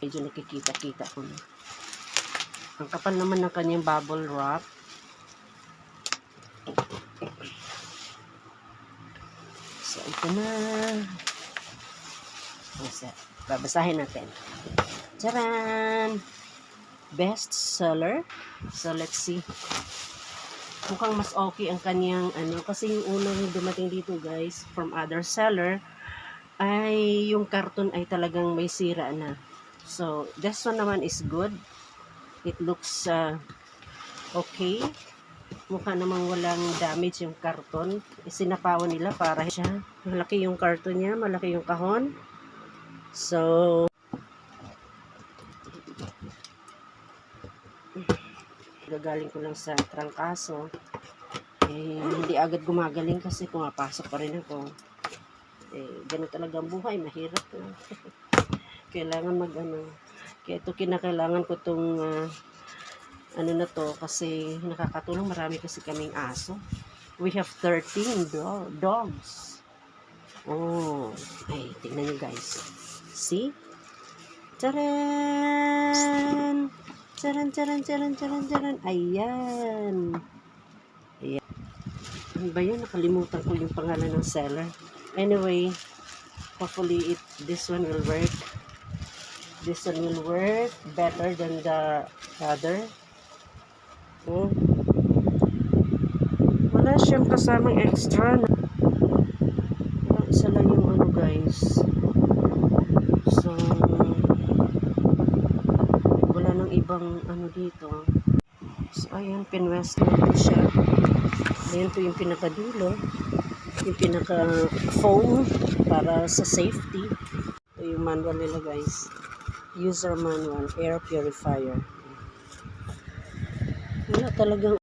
Medyo nakikita-kita ko na. Ang kapal naman ng kanyang bubble wrap. So, ito na. Basa, babasahin natin. Charan! Best seller. So, let's see. Mukhang mas okay ang kanyang ano. Kasi yung unang dumating dito guys, from other seller, ay yung karton ay talagang may sira na. So, this one naman is good. It looks uh, okay. Mukha namang walang damage yung karton. Isinapawan nila para siya. Malaki yung karton niya, malaki yung kahon. So, gagaling ko lang sa trangkaso. Eh, hindi agad gumagaling kasi pumapasok pa rin ako. Eh, ganun talaga ang buhay, mahirap to. kailangan mag ano, kaya ito kinakailangan ko tong ah, ano na to kasi nakakatulong marami kasi kaming aso. We have 13 do- dogs. Oh, ay, tingnan nyo guys. See? Charan! Charan, charan, charan, charan, charan. Ayan. Ayan. Ano ba yun? Nakalimutan ko yung pangalan ng seller. Anyway, hopefully it this one will work. This one will work better than the other. Oh. Wala siyang kasamang extra. Na. Wala, isa lang yung ano guys. So, wala nang ibang ano dito. So, ayan, pinwest na ito siya. Ayan po yung pinakadulo. Yung pinaka foam para sa safety. Ito yung manual nila guys. User manual, air purifier. Wala talagang